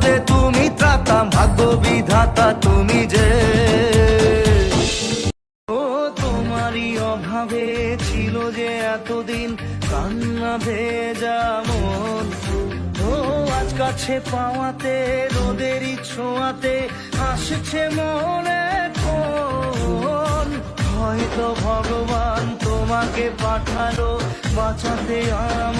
বিপদে তুমি ত্রাতা ভাগ্য বিধাতা তুমি যে। ও, তোমারই অভাবে ছিল যে এতদিন কান্না ভেজা মন। ও, আজ কাছে পাওয়াতে রোদেরই ছোঁয়াতে আসছে মনে হয়তো ভগবান তোমাকে পাঠালো বাঁচাতে আমাদের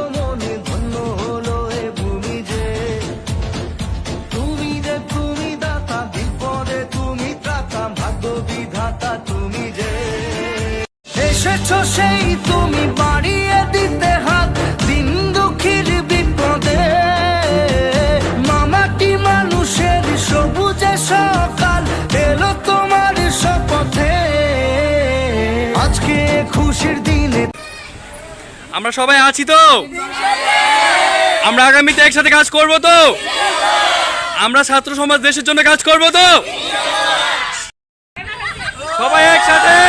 এসেছ সেই তুমি বাড়িয়ে দিতে হাত, দিন দুঃখীর বিপদে। মামাটি মানুষের সবুজে সকাল, এলো তোমার শপথে। আজকে খুশির দিনে আমরা সবাই আছি তো? আমরা আগামীতে একসাথে কাজ করব তো? আমরা ছাত্র সমাজ দেশের জন্য কাজ করব তো? সবাই একসাথে?